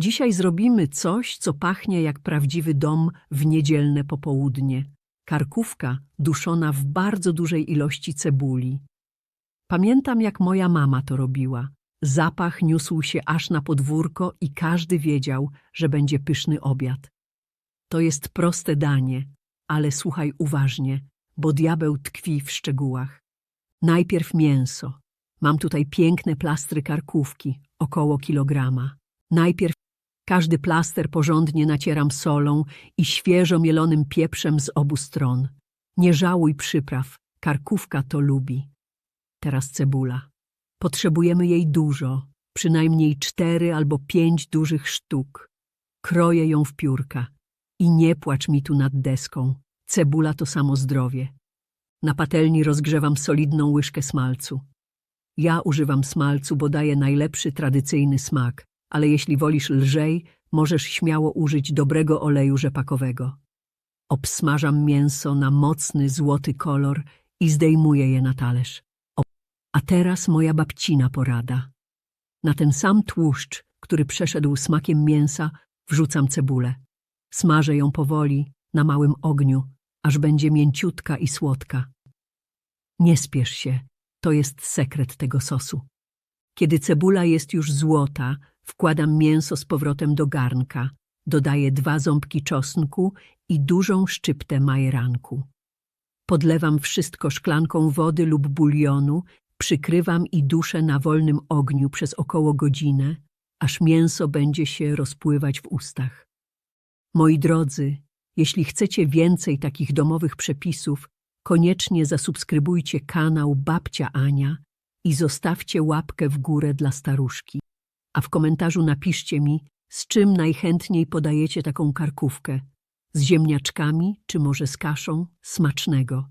Dzisiaj zrobimy coś, co pachnie jak prawdziwy dom w niedzielne popołudnie. Karkówka duszona w bardzo dużej ilości cebuli. Pamiętam, jak moja mama to robiła. Zapach niósł się aż na podwórko i każdy wiedział, że będzie pyszny obiad. To jest proste danie, ale słuchaj uważnie, bo diabeł tkwi w szczegółach. Najpierw mięso. Mam tutaj piękne plastry karkówki, około kilograma. Najpierw każdy plaster porządnie nacieram solą i świeżo mielonym pieprzem z obu stron. Nie żałuj przypraw, karkówka to lubi. Teraz cebula. Potrzebujemy jej dużo, przynajmniej cztery albo pięć dużych sztuk. Kroję ją w piórka. I nie płacz mi tu nad deską. Cebula to samo zdrowie. Na patelni rozgrzewam solidną łyżkę smalcu. Ja używam smalcu, bo daje najlepszy tradycyjny smak, ale jeśli wolisz lżej, możesz śmiało użyć dobrego oleju rzepakowego. Obsmażam mięso na mocny, złoty kolor i zdejmuję je na talerz. A teraz moja babcina porada. Na ten sam tłuszcz, który przeszedł smakiem mięsa, wrzucam cebulę. Smażę ją powoli, na małym ogniu, aż będzie mięciutka i słodka. Nie spiesz się, to jest sekret tego sosu. Kiedy cebula jest już złota, wkładam mięso z powrotem do garnka, dodaję dwa ząbki czosnku i dużą szczyptę majeranku. Podlewam wszystko szklanką wody lub bulionu, przykrywam i duszę na wolnym ogniu przez około godzinę, aż mięso będzie się rozpływać w ustach. Moi drodzy, jeśli chcecie więcej takich domowych przepisów, koniecznie zasubskrybujcie kanał Babcia Ania i zostawcie łapkę w górę dla staruszki. A w komentarzu napiszcie mi, z czym najchętniej podajecie taką karkówkę. Z ziemniaczkami czy może z kaszą? Smacznego.